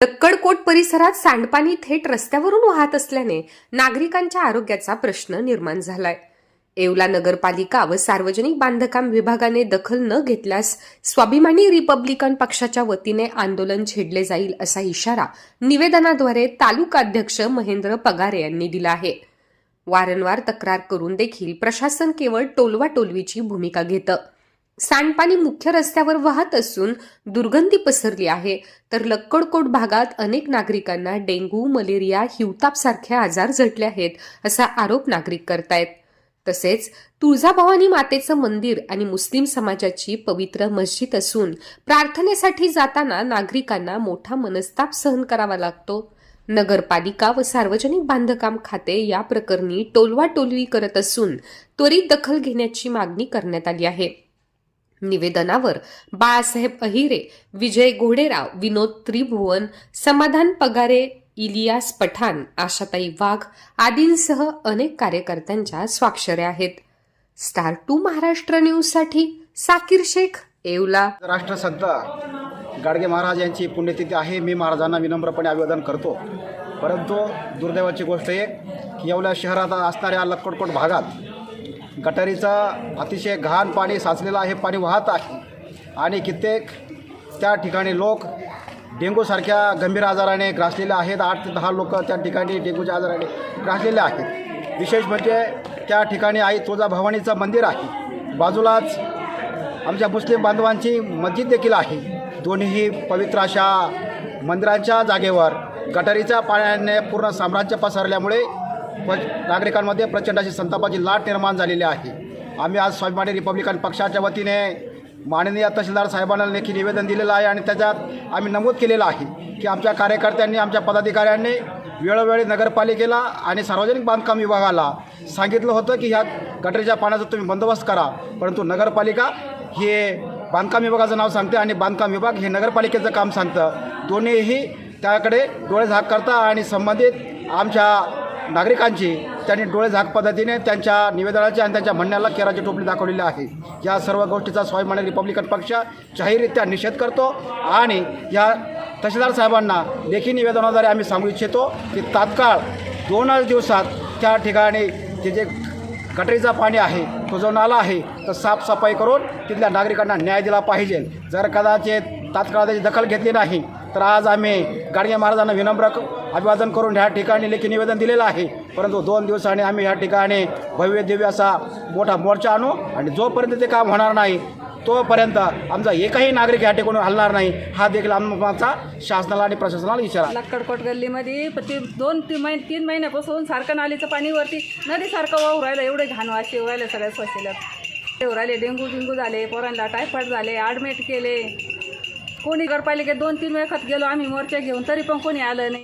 तक्कडकोट परिसरात सांडपाणी थेट रस्त्यावरून वाहत असल्याने नागरिकांच्या आरोग्याचा प्रश्न निर्माण झालाय. येवला नगरपालिका व सार्वजनिक बांधकाम विभागाने दखल न घेतल्यास स्वाभिमानी रिपब्लिकन पक्षाच्या वतीने आंदोलन छेडले जाईल असा इशारा निवेदनाद्वारे तालुकाध्यक्ष महेंद्र पगारे यांनी दिला आहे. वारंवार तक्रार करून देखील प्रशासन केवळ टोलवाटोलवीची भूमिका घेतं. सांडपाणी मुख्य रस्त्यावर वाहत असून दुर्गंधी पसरली आहे. तर लक्कडकोट भागात अनेक नागरिकांना डेंग्यू मलेरिया हिवताप सारखे आजार झटले आहेत असा आरोप नागरिक करतायत. तसेच तुळजाभवानी मातेचं मंदिर आणि मुस्लिम समाजाची पवित्र मस्जिद असून प्रार्थनेसाठी जाताना नागरिकांना मोठा मनस्ताप सहन करावा लागतो. नगरपालिका व सार्वजनिक बांधकाम खाते या प्रकरणी टोलवाटोलवी करत असून त्वरित दखल घेण्याची मागणी करण्यात आली आहे. निवेदनावर बाळासाहेब अहिरे विजय घोडेराव विनोद त्रिभुवन समाधान पगारे इलियास पठाण आशाताई वाघ आदींसह अनेक कार्यकर्त्यांच्या स्वाक्षऱ्या आहेत. स्टार टू महाराष्ट्र न्यूजसाठी साकीर शेख येवला. राष्ट्रसंत गाडगे महाराज यांची पुण्यतिथी आहे. मी महाराजांना विनम्रपणे अभिवादन करतो. परंतु दुर्दैवाची गोष्ट आहे की येवला शहरात असणाऱ्या लक्कडकोट भागात गटारीचा अतिशय घाण पाणी साचलेलं आहे पाणी वाहत आहे. आणि कित्येक त्या ठिकाणी लोक डेंग्यूसारख्या गंभीर आजाराने ग्रासलेले आहेत. आठ ते दहा लोक त्या ठिकाणी डेंगूच्या आजाराने ग्रासलेले आहेत. विशेष म्हणजे त्या ठिकाणी आई तुळजाभवानीचं मंदिर आहे. बाजूलाच आमच्या मुस्लिम बांधवांची मस्जिद देखील आहे. दोन्हीही पवित्र अशा मंदिरांच्या जागेवर गटारीच्या पाण्याने पूर्ण साम्राज्य पसरल्यामुळे नागरिकांमध्ये प्रचंड अशी संतापाची लाट निर्माण झालेली आहे. आम्ही आज स्वाभिमानी रिपब्लिकन पक्षाच्या वतीने माननीय तहसीलदार साहेबांना लेखी निवेदन दिलेलं आहे आणि त्याच्यात आम्ही नमूद केलेलं आहे की आमच्या कार्यकर्त्यांनी आमच्या पदाधिकाऱ्यांनी वेळोवेळी नगरपालिकेला आणि सार्वजनिक बांधकाम विभागाला सांगितलं होतं की ह्या गटरीच्या पाण्याचा तुम्ही बंदोबस्त करा परंतु नगरपालिका हे बांधकाम विभागाचं नाव सांगते आणि बांधकाम विभाग हे नगरपालिकेचं काम सांगतं. दोन्हीही त्याकडे डोळे झाक करता आणि संबंधित आमच्या नागरिकांची त्यांनी डोळे झाक पद्धतीने त्यांच्या निवेदनाची आणि त्यांच्या म्हणण्याला केराची टोपली दाखवलेली आहे. या सर्व गोष्टीचा स्वाभिमानी रिपब्लिकन पक्ष जाहीररित्या निषेध करतो आणि या तहसीलदार साहेबांना लेखी निवेदनाद्वारे आम्ही सांगू इच्छितो की तात्काळ दोनच दिवसात त्या ठिकाणी ते जे गटरीचा पाणी आहे तो जो नाला आहे तर साफसफाई करून तिथल्या नागरिकांना न्याय दिला पाहिजे. जर कदाचित तात्काळ त्याची दखल घेतली नाही तर आज आम्ही गाडगे महाराजांना विनम्र अभिवादन करून ह्या ठिकाणी लेखी निवेदन दिलेलं आहे. परंतु दोन दिवसांनी आम्ही ह्या ठिकाणी भव्य दिव्य असा मोठा मोर्चा आणू आणि जोपर्यंत ते काम होणार नाही तोपर्यंत आमचा एकही नागरिक ह्या ठिकाणी हलणार नाही हा देखील आमचा शासनाला आणि प्रशासनाला इशारा आहे. लक्कडकोट गल्लीमध्ये ती दोन तीन महिने तीन महिन्यापासून सारखं नालीचं पाणी वरती नदीसारखं वाहू राहिलं एवढे घाण वाशी येऊ राहिले सगळ्या स्वच्छल्यात राहिले डेंगू डेंगू झाले पोरांना टायफॉईड झाले ॲडमिट केले. कोणी घरपालिकेत दोन तीन वेळात गेलो आम्ही मोर्चा घेऊन तरी पण कोणी आलं नाही.